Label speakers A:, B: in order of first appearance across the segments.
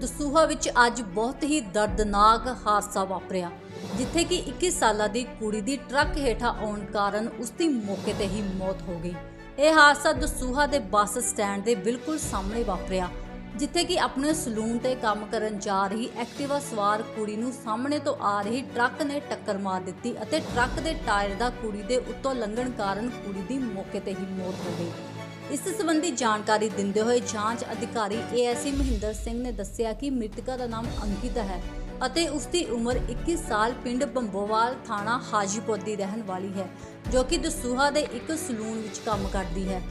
A: ਦਸੂਹਾ ਵਿੱਚ ਅੱਜ ਬਹੁਤ ਹੀ ਦਰਦਨਾਕ ਹਾਦਸਾ ਵਾਪਰਿਆ, ਜਿੱਥੇ ਕਿ 21 ਸਾਲਾਂ ਦੀ ਕੁੜੀ ਦੀ ਟਰੱਕ ਹੇਠਾਂ ਆਉਣ ਕਾਰਨ ਉਸ ਦੀ ਮੌਕੇ ਤੇ ਹੀ ਮੌਤ ਹੋ ਗਈ। ਇਹ ਹਾਦਸਾ ਦਸੂਹਾ ਦੇ ਬੱਸ ਸਟੈਂਡ ਦੇ ਬਿਲਕੁਲ ਸਾਹਮਣੇ ਵਾਪਰਿਆ, ਜਿੱਥੇ ਕਿ ਆਪਣੇ ਸਲੂਨ ਤੇ ਕੰਮ ਕਰਨ ਜਾ ਰਹੀ ਐਕਟਿਵਾ ਸਵਾਰ ਕੁੜੀ ਨੂੰ ਸਾਹਮਣੇ ਤੋਂ ਆ ਰਹੀ ਟਰੱਕ ਨੇ ਟੱਕਰ ਮਾਰ ਦਿੱਤੀ ਅਤੇ ਟਰੱਕ ਦੇ ਟਾਇਰ ਦਾ ਕੁੜੀ ਦੇ ਉੱਤੋਂ ਲੰਘਣ ਕਾਰਨ ਕੁੜੀ ਦੀ ਮੌਕੇ ਤੇ ਹੀ ਮੌਤ ਹੋ ਗਈ। ਇਸ ਸੰਬੰਧੀ ਜਾਣਕਾਰੀ ਦਿੰਦੇ ਹੋਏ ਜਾਂਚ ਅਧਿਕਾਰੀ ਏਐਸਸੀ ਮਹਿੰਦਰ ਸਿੰਘ ਨੇ ਦੱਸਿਆ ਕਿ ਮ੍ਰਿਤਕਾ ਦਾ ਨਾਮ ਅੰਕਿਤ ਹੈ ਅਤੇ ਉਸ ਦੀ ਉਮਰ 21 ਸਾਲ ਪਿੰਡ ਬੰਬੋਵਾਲ ਥਾਣਾ ਹਾਜੀਪੁਰ ਦੀ ਰਹਿਣ ਵਾਲੀ ਹੈ, ਜੋ ਕਿ ਦਸੂਹਾ ਦੇ ਇੱਕ ਸਲੂਨ ਵਿੱਚ ਕੰਮ ਕਰਦੀ ਹੈ।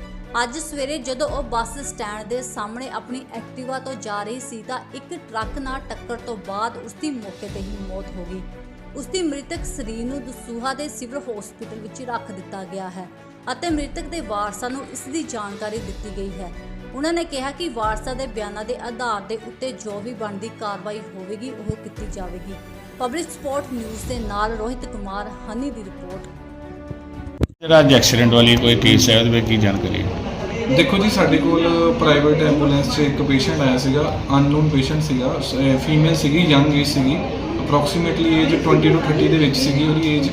A: ਅੱਜ ਸਵੇਰੇ ਜਦੋਂ ਉਹ ਬੱਸ ਸਟੈਂਡ ਦੇ ਸਾਹਮਣੇ ਆਪਣੀ ਐਕਟਿਵਾ ਤੋਂ ਜਾ ਰਹੀ ਸੀ ਤਾਂ ਇੱਕ ਟਰੱਕ ਨਾਲ ਟੱਕਰ ਤੋਂ ਬਾਅਦ ਉਸ ਦੀ ਮੌਕੇ ਤੇ ਹੀ ਮੌਤ ਹੋ ਗਈ। ਉਸ ਦੀ ਮ੍ਰਿਤਕ ਸਰੀਰ ਨੂੰ ਦਸੂਹਾ ਦੇ ਸਿਵਲ ਹਸਪੀਟਲ ਵਿੱਚ ਰੱਖ ਦਿੱਤਾ ਗਿਆ ਹੈ। ਅਤੇ ਮ੍ਰਿਤਕ ਦੇ ਵਾਰਸਾਂ ਨੂੰ ਇਸ ਦੀ ਜਾਣਕਾਰੀ ਦਿੱਤੀ ਗਈ ਹੈ। ਉਹਨਾਂ ਨੇ ਕਿਹਾ ਕਿ ਵਾਰਸਾਂ ਦੇ ਬਿਆਨਾਂ ਦੇ ਆਧਾਰ ਦੇ ਉੱਤੇ ਜੋ ਵੀ ਬਣਦੀ ਕਾਰਵਾਈ ਹੋਵੇਗੀ ਉਹ ਕੀਤੀ ਜਾਵੇਗੀ। ਪਬਲਿਕ ਸਪੋਰਟ ਨਿਊਜ਼ ਦੇ ਨਾਲ ਰੋਹਿਤ ਕੁਮਾਰ ਹਨੀ ਦੀ ਰਿਪੋਰਟ।
B: ਜਿਹੜਾ ਅੱਜ ਐਕਸੀਡੈਂਟ ਵਾਲੀ ਕੋਈ ਕੇਸ ਹੈ ਉਹਦੇ ਵਿੱਚ ਕੀ ਜਾਣਕਾਰੀ ਹੈ?
C: ਦੇਖੋ ਜੀ ਸਾਡੇ ਕੋਲ ਪ੍ਰਾਈਵੇਟ ਐਂਬੂਲੈਂਸ 'ਚ ਇੱਕ ਪੇਸ਼ੈਂਟ ਆਇਆ ਸੀਗਾ ਅਨਨੋਨ ਪੇਸ਼ੈਂਟ ਸੀਗਾ। ਫੀਮੇਲ ਸੀਗੀ ਯੰਗ ਏਜ ਸੀਗੀ। ਅਪਰੋਕਸੀਮੇਟਲੀ ਏਜ 20 ਤੋਂ 30 ਦੇ ਵਿੱਚ ਸੀਗੀ ਉਹਦੀ ਏਜ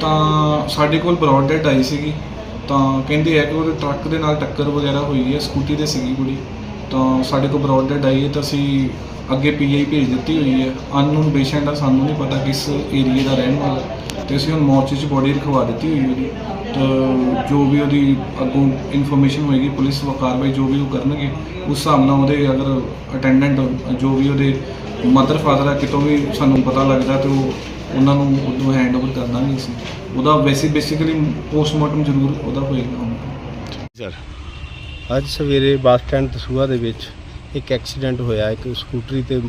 C: ਤਾਂ ਸਾਡੇ ਕੋਲ ਬ੍ਰੌਡ ਡੈਡ ਆਈ ਸੀਗੀ। ਤਾਂ ਕਹਿੰਦੇ ਆ ਕਿ ਉਹਦੇ ਟਰੱਕ ਦੇ ਨਾਲ ਟੱਕਰ ਵਗੈਰਾ ਹੋਈ ਹੈ, ਸਕੂਟੀ ਤੇ ਸੀਗੀ ਕੁੜੀ। ਤਾਂ ਸਾਡੇ ਕੋਲ ਬ੍ਰੌਡ ਆਈ ਹੈ ਤਾਂ ਅਸੀਂ ਅੱਗੇ ਪੀਆਈ ਭੇਜ ਦਿੱਤੀ ਹੋਈ ਹੈ। ਅਨਨੋਨ ਪੇਸ਼ੈਂਟ ਆ, ਸਾਨੂੰ ਨਹੀਂ ਪਤਾ ਕਿਸ ਏਰੀਏ ਦਾ ਰਹਿਣ ਵਾਲਾ। ਤੇ ਅਸੀਂ ਹੁਣ ਮੋਰਚੇ 'ਚ ਬੋਡੀ ਰਖਵਾ ਦਿੱਤੀ ਹੋਈ ਉਹਦੀ। ਤਾਂ ਜੋ ਵੀ ਉਹਦੀ ਅੱਗੋਂ ਇਨਫੋਰਮੇਸ਼ਨ ਹੋਏਗੀ, ਪੁਲਿਸ ਵ ਕਾਰਵਾਈ ਜੋ ਵੀ ਉਹ ਕਰਨਗੇ, ਉਸ ਹਿਸਾਬ ਨਾਲ ਉਹਦੇ ਅਗਰ ਅਟੈਂਡੈਂਟ ਜੋ ਵੀ ਉਹਦੇ ਮਦਰ ਫਾਦਰ ਆ, ਕਿਤੋਂ ਵੀ ਸਾਨੂੰ ਪਤਾ ਲੱਗਦਾ ਤੇ ਉਹ ਉਹਨਾਂ ਨੂੰ ਉਦੋਂ ਹੈਂਡਓਵਰ ਕਰ ਦਾਂਗੇ ਅਸੀਂ ਉਹਦਾ ਵੈਸੇ ਬੇਸਿਕਲੀ ਪੋਸਟਮਾਰਟਮ ਜ਼ਰੂਰ ਉਹਦਾ ਹੋਏਗਾ ਹੁਣ।
B: ਸਰ
D: ਅੱਜ ਸਵੇਰੇ ਬੱਸ ਸਟੈਂਡ ਦਸੂਹਾ ਦੇ ਵਿੱਚ ਇੱਕ ਐਕਸੀਡੈਂਟ ਹੋਇਆ, ਇੱਕ ਸਕੂਟਰੀ ਤੇ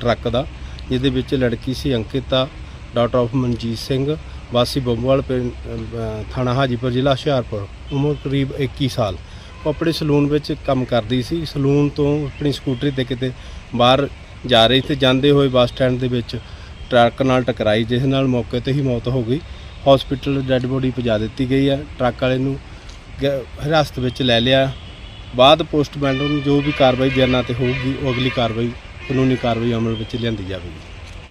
D: ਟਰੱਕ ਦਾ, ਜਿਹਦੇ ਵਿੱਚ ਲੜਕੀ ਸੀ ਅੰਕਿਤਾ ਡਾਕਟਰ ਆਫ ਮਨਜੀਤ ਸਿੰਘ, ਵਾਸੀ ਬੰਬਵਾਲ ਪਿੰਡ ਥਾਣਾ ਹਾਜੀਪੁਰ, ਜ਼ਿਲ੍ਹਾ ਹੁਸ਼ਿਆਰਪੁਰ, ਉਮਰ ਕਰੀਬ 21 ਸਾਲ। ਉਹ ਆਪਣੇ ਸਲੂਨ ਵਿੱਚ ਕੰਮ ਕਰਦੀ ਸੀ। ਸਲੂਨ ਤੋਂ ਆਪਣੀ ਸਕੂਟਰੀ ਤੇ ਕਿਤੇ ਬਾਹਰ ਜਾ ਰਹੀ ਤੇ ਜਾਂਦੇ ਹੋਏ ਬੱਸ ਸਟੈਂਡ ਦੇ ਵਿੱਚ ਟਰੱਕ ਨਾਲ ਟਕਰਾਈ, ਜਿਸ ਨਾਲ ਮੌਕੇ ਤੇ ਹੀ ਮੌਤ ਹੋ ਗਈ। ਹਸਪੀਟਲ ਡੈੱਡ ਬੋਡੀ ਪਹੁੰਚਾ ਦਿੱਤੀ ਗਈ ਹੈ ਟਰੱਕ ਵਾਲੇ ਨੂੰ ਗ- ਹਿਰਾਸਤ ਵਿੱਚ ਲੈ ਲਿਆ। ਬਾਅਦ ਪੋਸਟਮਾਰਟਮ ਜੋ ਵੀ ਕਾਰਵਾਈ ਬਿਆਨਾਂ ਤੇ ਹੋਊਗੀ, ਉਹ ਅਗਲੀ ਕਾਰਵਾਈ, ਕਾਨੂੰਨੀ ਕਾਰਵਾਈ ਅਮਲ ਵਿੱਚ ਲਿਆਂਦੀ ਜਾਵੇਗੀ।